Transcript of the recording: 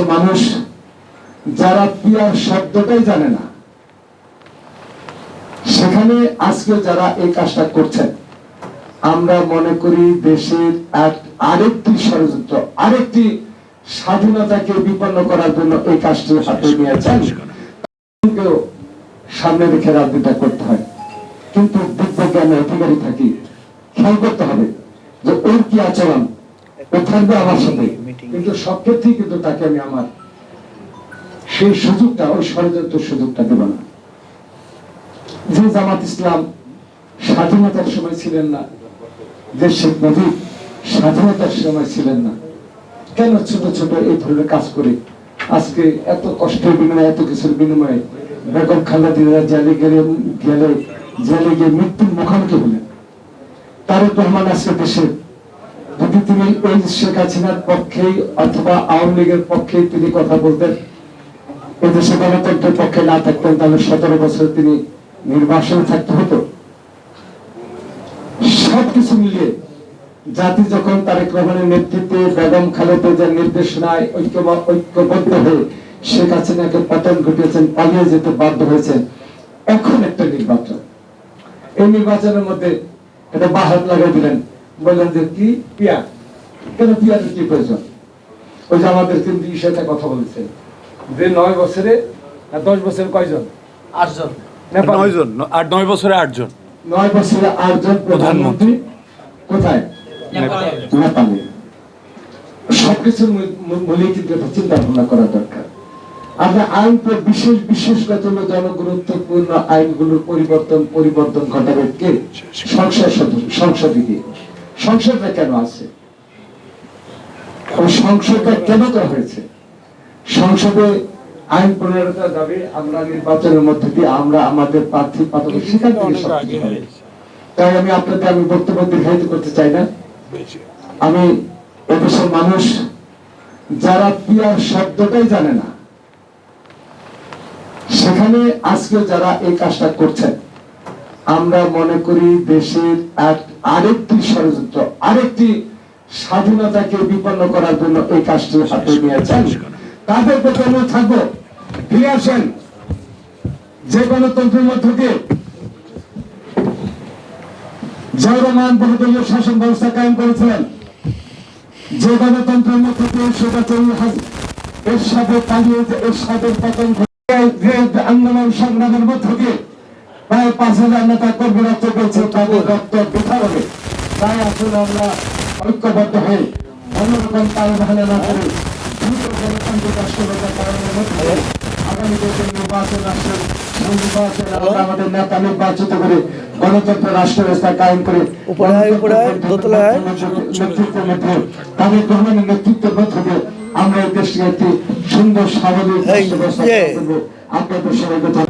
এদেশের মানুষ যারা পিয়ার শব্দটাই জানে না, সেখানে আজকে যারা এই কাজটা করছেন, আমরা মনে করি দেশের এক আরেকটি ষড়যন্ত্র, আরেকটি স্বাধীনতাকে বিপন্ন করার জন্য এই কাজটি হাতে নিয়েছেন। সামনে রেখে রাজনীতিটা করতে হয়। কিন্তু দিব্য অধিকারী থাকি, খেয়াল করতে হবে যে ওর কি আচরণ ও থাকবে আমার সাথে। কিন্তু সব ক্ষেত্রেই কিন্তু তাকে আমি আমার সেই সুযোগটা ওই ষড়যন্ত্র সুযোগটা দেব না। যে জামাত ইসলাম স্বাধীনতার সময় ছিলেন না যে শেখ মুজিব স্বাধীনতার সময় ছিলেন না কেন ছোট ছোট এই ধরনের কাজ করে আজকে এত কষ্টের বিনিময়ে এত কিছুর বিনিময়ে বেগম খালেদিনা জেলে গেলে গেলে জেলে গিয়ে মৃত্যুর মুখোমুখি হলেন। তারেক রহমান আজকে দেশে যদি তিনি ওই শেখ হাসিনার পক্ষেই অথবা আওয়ামী লীগের পক্ষে তিনি কথা বলতেন এদেশে গণতন্ত্রের পক্ষে না থাকতেন তাহলে সতেরো বছর তিনি নির্বাসনে থাকতে হতো। সবকিছু মিলিয়ে জাতি যখন তারেক রহমানের নেতৃত্বে বেগম খালেদার নির্দেশনায় ঐক্য ঐক্যবদ্ধ হয়ে শেখ হাসিনাকে পতন ঘটিয়েছেন, পালিয়ে যেতে বাধ্য হয়েছেন, এখন একটা নির্বাচন। এই নির্বাচনের মধ্যে এটা বাহাত লাগাই দিলেন। বললেন যে কি পিয়া কেন কি প্রয়োজন? ওই যে আমাদের কিন্তু ইসাতে কথা বলেছে যে নয় বছরে আর দশ বছরে কয়জন? আটজন। নেপাল। নয় জন ন- আর নয় বছরে আটজন। নয় বছরে আটজন প্রধানমন্ত্রী। কোথায়? নেপালে। নেপালে। সবকিছুর মূল- মূল- মূলে কিন্তু একটা চিন্তা ভাবনা করা দরকার। আমরা আইন তো বিশেষ বিশেষগত জনগুরুত্বপূর্ণ আইনগুলোর পরিবর্তন পরিবর্তন ঘটাবে কে? সংসদ সংসদে গিয়ে। সংসদটা কেন আছে? ওই সংসদটা কেন করা হয়েছে? সংসদে আইন প্রণয়নতা যাবে আমরা নির্বাচনের মধ্যে দিয়ে আমরা আমাদের প্রার্থী পাঠাবো, সেখান থেকে তাই আমি আপনাদের, আমি বক্তব্য দীর্ঘায়িত করতে চাই না। আমি এদেশের মানুষ, যারা পিয়ার শব্দটাই জানে না, সেখানে আজকে যারা এই কাজটা করছেন আমরা মনে করি দেশের এক আরেকটি ষড়যন্ত্র, আরেকটি স্বাধীনতাকে বিপন্ন করার জন্য এই কাজটি হাতে নিয়েছেন। তাদের প্রতি অনুরোধ থাকব, ফিরে আসেন। যে গণতন্ত্রের মধ্য দিয়ে জিয়াউর বহুদলীয় শাসন ব্যবস্থা কায়েম করেছিলেন, যে গণতন্ত্রের মধ্য দিয়ে স্বৈরাচারী হাস- এরশাদে পালিয়ে যে এরশাদের পতন আন্দোলন সংগ্রামের মধ্য দিয়ে প্রায় পাঁচ হাজার নেতা কর্মী রক্ত পেয়েছে তাদের রক্ত বৃথা হবে তাই আসলে আমরা ঐক্যবদ্ধ হয়ে অন্যরকম তাল বাহানা না করে দ্রুত গণতান্ত্রিক রাষ্ট্র গঠনের কারণের মধ্যে দিয়ে আগামী যে নির্বাচন আসছে সেই নির্বাচনে আমরা আমাদের নেতা নির্বাচিত করে গণতন্ত্র রাষ্ট্র ব্যবস্থা কায়েম করে উপরে আয়, উপরে আয়, দোতলায় আয়। নেতৃত্বের মধ্যে তাদের রহমানের নেতৃত্বের মধ্য দিয়ে আমরা এই দেশকে একটি সুন্দর স্বাভাবিক রাষ্ট্র ব্যবস্থা। করব আপনাদের সবাইকে।